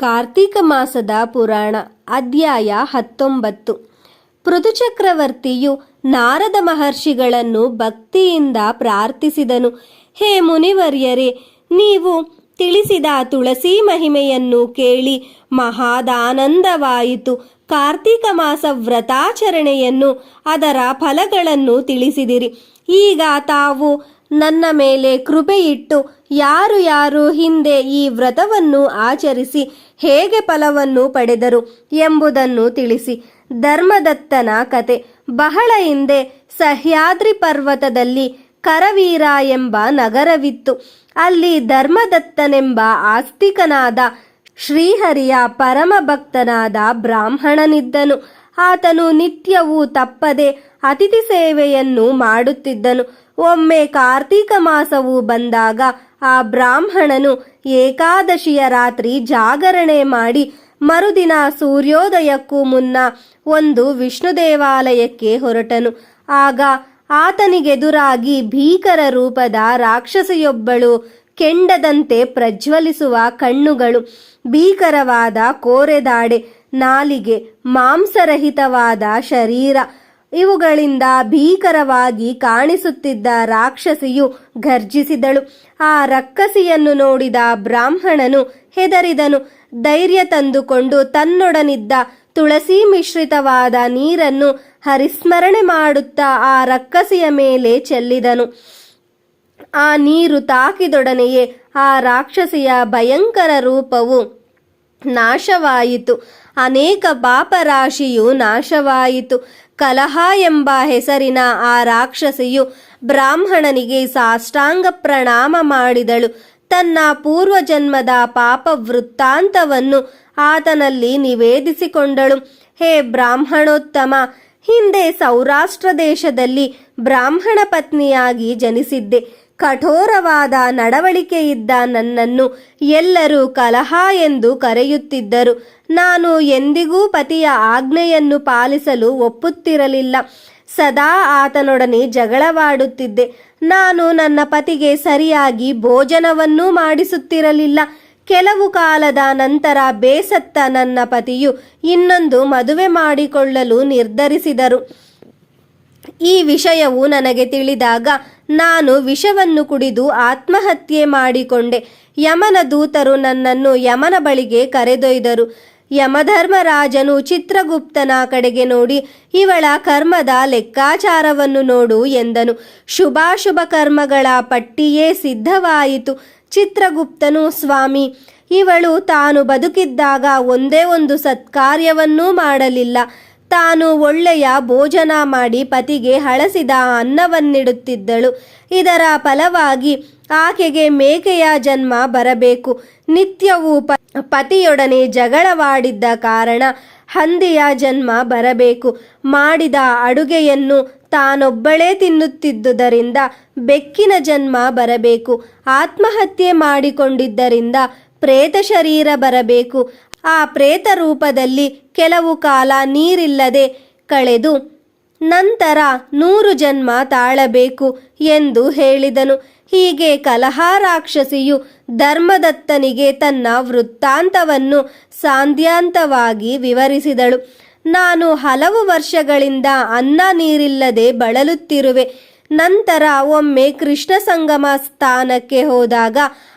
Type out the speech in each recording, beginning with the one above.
ಕಾರ್ತೀಕ ಮಾಸದ ಪುರಾಣ, ಅಧ್ಯಾಯ ಹತ್ತೊಂಬತ್ತು. ಪೃಥುಚಕ್ರವರ್ತಿಯು ನಾರದ ಮಹರ್ಷಿಗಳನ್ನು ಭಕ್ತಿಯಿಂದ ಪ್ರಾರ್ಥಿಸಿದನು. ಹೇ ಮುನಿವರ್ಯರೇ, ನೀವು ತಿಳಿಸಿದ ತುಳಸಿ ಮಹಿಮೆಯನ್ನು ಕೇಳಿ ಮಹಾದಾನಂದವಾಯಿತು. ಕಾರ್ತೀಕ ಮಾಸ ವ್ರತಾಚರಣೆಯನ್ನು ಅದರ ಫಲಗಳನ್ನು ತಿಳಿಸಿದಿರಿ. ಈಗ ತಾವು ನನ್ನ ಮೇಲೆ ಕೃಪೆಯಿಟ್ಟು ಯಾರು ಯಾರು ಹಿಂದೆ ಈ ವ್ರತವನ್ನು ಆಚರಿಸಿ ಹೇಗೆ ಫಲವನ್ನು ಪಡೆದರು ಎಂಬುದನ್ನು ತಿಳಿಸಿ. ಧರ್ಮದತ್ತನ ಕತೆ. ಬಹಳ ಹಿಂದೆ ಸಹ್ಯಾದ್ರಿ ಪರ್ವತದಲ್ಲಿ ಕರವೀರ ಎಂಬ ನಗರವಿತ್ತು. ಅಲ್ಲಿ ಧರ್ಮದತ್ತನೆಂಬ ಆಸ್ತಿಕನಾದ ಶ್ರೀಹರಿಯ ಪರಮ ಭಕ್ತನಾದ ಬ್ರಾಹ್ಮಣನಿದ್ದನು. ಆತನು ನಿತ್ಯವೂ ತಪ್ಪದೆ ಅತಿಥಿ ಸೇವೆಯನ್ನು ಮಾಡುತ್ತಿದ್ದನು. ಒಮ್ಮೆ ಕಾರ್ತೀಕ ಮಾಸವು ಬಂದಾಗ ಆ ಬ್ರಾಹ್ಮಣನು ಏಕಾದಶಿಯ ರಾತ್ರಿ ಜಾಗರಣೆ ಮಾಡಿ ಮರುದಿನ ಸೂರ್ಯೋದಯಕ್ಕೂ ಮುನ್ನ ಒಂದು ವಿಷ್ಣು ದೇವಾಲಯಕ್ಕೆ ಹೊರಟನು. ಆಗ ಆತನಿಗೆದುರಾಗಿ ಭೀಕರ ರೂಪದ ರಾಕ್ಷಸಿಯೊಬ್ಬಳು ಕೆಂಡದಂತೆ ಪ್ರಜ್ವಲಿಸುವ ಕಣ್ಣುಗಳು, ಭೀಕರವಾದ ಕೋರೆದಾಡೆ, ನಾಲಿಗೆ, ಮಾಂಸರಹಿತವಾದ ಶರೀರ ಇವುಗಳಿಂದ ಭೀಕರವಾಗಿ ಕಾಣಿಸುತ್ತಿದ್ದ ರಾಕ್ಷಸಿಯು ಗರ್ಜಿಸಿದಳು ಆ ರಕ್ಕಸಿಯನ್ನು ನೋಡಿದ ಬ್ರಾಹ್ಮಣನು ಹೆದರಿದನು. ಧೈರ್ಯ ತಂದುಕೊಂಡು ತನ್ನೊಡನಿದ್ದ ತುಳಸಿ ಮಿಶ್ರಿತವಾದ ನೀರನ್ನು ಹರಿಸ್ಮರಣೆ ಮಾಡುತ್ತಾ ಆ ರಕ್ಕಸಿಯ ಮೇಲೆ ಚೆಲ್ಲಿದನು. ಆ ನೀರು ತಾಕಿದೊಡನೆಯೇ ಆ ರಾಕ್ಷಸಿಯ ಭಯಂಕರ ರೂಪವು ನಾಶವಾಯಿತು. ಅನೇಕ ಪಾಪರಾಶಿಯು ನಾಶವಾಯಿತು. ಕಲಹ ಎಂಬ ಹೆಸರಿನ ಆ ರಾಕ್ಷಸಿಯು ಬ್ರಾಹ್ಮಣನಿಗೆ ಸಾಷ್ಟಾಂಗ ಪ್ರಣಾಮ ಮಾಡಿದಳು. ತನ್ನ ಪೂರ್ವಜನ್ಮದ ಪಾಪ ವೃತ್ತಾಂತವನ್ನು ಆತನಲ್ಲಿ ನಿವೇದಿಸಿಕೊಂಡಳು. ಹೇ ಬ್ರಾಹ್ಮಣೋತ್ತಮ, ಹಿಂದೆ ಸೌರಾಷ್ಟ್ರ ದೇಶದಲ್ಲಿ ಬ್ರಾಹ್ಮಣ ಪತ್ನಿಯಾಗಿ ಜನಿಸಿದ್ದೆ. ಕಠೋರವಾದ ನಡವಳಿಕೆಯಿದ್ದ ನನ್ನನ್ನು ಎಲ್ಲರೂ ಕಲಹ ಎಂದು ಕರೆಯುತ್ತಿದ್ದರು. ನಾನು ಎಂದಿಗೂ ಪತಿಯ ಆಜ್ಞೆಯನ್ನು ಪಾಲಿಸಲು ಒಪ್ಪುತ್ತಿರಲಿಲ್ಲ. ಸದಾ ಆತನೊಡನೆ ಜಗಳವಾಡುತ್ತಿದ್ದೆ. ನಾನು ನನ್ನ ಪತಿಗೆ ಸರಿಯಾಗಿ ಭೋಜನವನ್ನೂ ಮಾಡಿಸುತ್ತಿರಲಿಲ್ಲ. ಕೆಲವು ಕಾಲದ ನಂತರ ಬೇಸತ್ತ ನನ್ನ ಪತಿಯು ಇನ್ನೊಂದು ಮದುವೆ ಮಾಡಿಕೊಳ್ಳಲು ನಿರ್ಧರಿಸಿದರು. ಈ ವಿಷಯವು ನನಗೆ ತಿಳಿದಾಗ ನಾನು ವಿಷವನ್ನು ಕುಡಿದು ಆತ್ಮಹತ್ಯೆ ಮಾಡಿಕೊಂಡೆ. ಯಮನ ದೂತರು ನನ್ನನ್ನು ಯಮನ ಬಳಿಗೆ ಕರೆದೊಯ್ದರು. ಯಮಧರ್ಮರಾಜನು ಚಿತ್ರಗುಪ್ತನ ಕಡೆಗೆ ನೋಡಿ, ಇವಳ ಕರ್ಮದ ಲೆಕ್ಕಾಚಾರವನ್ನು ನೋಡು ಎಂದನು. ಶುಭಾಶುಭ ಕರ್ಮಗಳ ಪಟ್ಟಿಯೇ ಸಿದ್ಧವಾಯಿತು. ಚಿತ್ರಗುಪ್ತನು, ಸ್ವಾಮಿ, ಇವಳು ತಾನು ಬದುಕಿದ್ದಾಗ ಒಂದೇ ಒಂದು ಸತ್ಕಾರ್ಯವನ್ನೂ ಮಾಡಲಿಲ್ಲ. ತಾನು ಒಳ್ಳೆಯ ಭೋಜನ ಮಾಡಿ ಪತಿಗೆ ಹಳಸಿದ ಅನ್ನವನ್ನಿಡುತ್ತಿದ್ದಳು. ಇದರ ಫಲವಾಗಿ ಆಕೆಗೆ ಮೇಕೆಯ ಜನ್ಮ ಬರಬೇಕು. ನಿತ್ಯವೂ ಪತಿಯೊಡನೆ ಜಗಳವಾಡಿದ್ದ ಕಾರಣ ಹಂದಿಯ ಜನ್ಮ ಬರಬೇಕು. ಮಾಡಿದ ಅಡುಗೆಯನ್ನು ತಾನೊಬ್ಬಳೇ ತಿನ್ನುತ್ತಿದ್ದುದರಿಂದ ಬೆಕ್ಕಿನ ಜನ್ಮ ಬರಬೇಕು. ಆತ್ಮಹತ್ಯೆ ಮಾಡಿಕೊಂಡಿದ್ದರಿಂದ ಪ್ರೇತ ಶರೀರ ಬರಬೇಕು. ಆ ಪ್ರೇತ ರೂಪದಲ್ಲಿ ಕೆಲವು ಕಾಲ ನೀರಿಲ್ಲದೆ ಕಳೆದು ನಂತರ ನೂರು ಜನ್ಮ ತಾಳಬೇಕು ಎಂದು ಹೇಳಿದನು. ಹೀಗೆ ಕಲಹಾರಾಕ್ಷಸಿಯು ಧರ್ಮದತ್ತನಿಗೆ ತನ್ನ ವೃತ್ತಾಂತವನ್ನು ಸಾಂದ್ಯಾಂತವಾಗಿ ವಿವರಿಸಿದಳು. ನಾನು ಹಲವು ವರ್ಷಗಳಿಂದ ಅನ್ನ ನೀರಿಲ್ಲದೆ ಬಳಲುತ್ತಿರುವೆ. ನಂತರ ಒಮ್ಮೆ ಕೃಷ್ಣ ಸಂಗಮ ಸ್ಥಾನಕ್ಕೆ ಹೋದಾಗ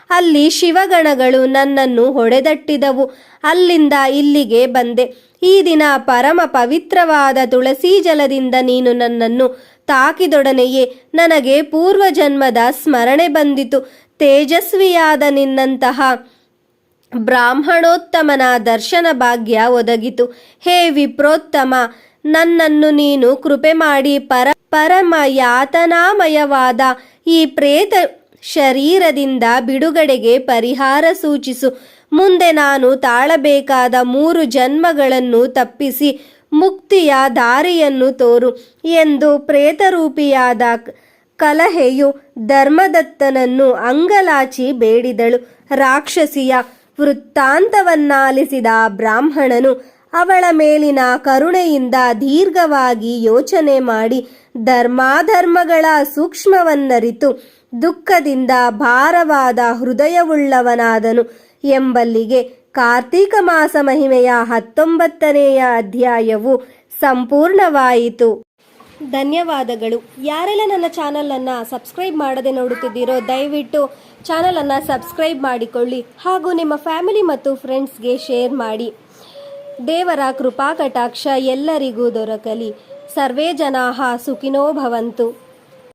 ಅಲ್ಲಿ ಶಿವಗಣಗಳು ನನ್ನನ್ನು ಹೊಡೆದಟ್ಟಿದವು. ಅಲ್ಲಿಂದ ಇಲ್ಲಿಗೆ ಬಂದೆ. ಈ ದಿನ ಪರಮ ಪವಿತ್ರವಾದ ತುಳಸಿ ಜಲದಿಂದ ನೀನು ನನ್ನನ್ನು ತಾಕಿದೊಡನೆಯೇ. ನನಗೆ ಪೂರ್ವ ಜನ್ಮದ ಸ್ಮರಣೆ ಬಂದಿತು. ತೇಜಸ್ವಿಯಾದ ನಿನ್ನಂತಹ ಬ್ರಾಹ್ಮಣೋತ್ತಮನ ದರ್ಶನ ಭಾಗ್ಯ ಒದಗಿತು. ಹೇ ವಿಪ್ರೋತ್ತಮ ನನ್ನನ್ನು ನೀನು ಕೃಪೆ ಮಾಡಿ ಪರ ಪರಮ ಯಾತನಾಮಯವಾದ ಈ ಪ್ರೇತ ಶರೀರದಿಂದ ಬಿಡುಗಡೆಗೆ ಪರಿಹಾರ ಸೂಚಿಸು. ಮುಂದೆ ನಾನು ತಾಳಬೇಕಾದ ಮೂರು ಜನ್ಮಗಳನ್ನು ತಪ್ಪಿಸಿ ಮುಕ್ತಿಯ ದಾರಿಯನ್ನು ತೋರು ಎಂದು ಪ್ರೇತರೂಪಿಯಾದ ಕಲಹೆಯು ಧರ್ಮದತ್ತನನ್ನು ಅಂಗಲಾಚಿ ಬೇಡಿದಳು. ರಾಕ್ಷಸಿಯ ವೃತ್ತಾಂತವನ್ನಾಲಿಸಿದ ಬ್ರಾಹ್ಮಣನು ಅವಳ ಮೇಲಿನ ಕರುಣೆಯಿಂದ ದೀರ್ಘವಾಗಿ ಯೋಚನೆ ಮಾಡಿ ಧರ್ಮಾಧರ್ಮಗಳ ಸೂಕ್ಷ್ಮವನ್ನರಿತು ದುಃಖದಿಂದ ಭಾರವಾದ ಹೃದಯವುಳ್ಳವನಾದನು ಎಂಬಲ್ಲಿಗೆ ಕಾರ್ತೀಕ ಮಾಸ ಮಹಿಮೆಯ ಹತ್ತೊಂಬತ್ತನೆಯ ಅಧ್ಯಾಯವು ಸಂಪೂರ್ಣವಾಯಿತು. ಧನ್ಯವಾದಗಳು. ಯಾರೆಲ್ಲ ನನ್ನ ಚಾನಲನ್ನು ಸಬ್ಸ್ಕ್ರೈಬ್ ಮಾಡದೆ ನೋಡುತ್ತಿದ್ದೀರೋ ದಯವಿಟ್ಟು ಚಾನಲನ್ನು ಸಬ್ಸ್ಕ್ರೈಬ್ ಮಾಡಿಕೊಳ್ಳಿ ಹಾಗೂ ನಿಮ್ಮ ಫ್ಯಾಮಿಲಿ ಮತ್ತು ಫ್ರೆಂಡ್ಸ್ಗೆ ಶೇರ್ ಮಾಡಿ. ದೇವರ ಕೃಪಾ ಕಟಾಕ್ಷ ಎಲ್ಲರಿಗೂ ದೊರಕಲಿ. ಸರ್ವೇ ಜನಾಹ ಸುಖಿನೋ ಭವಂತು.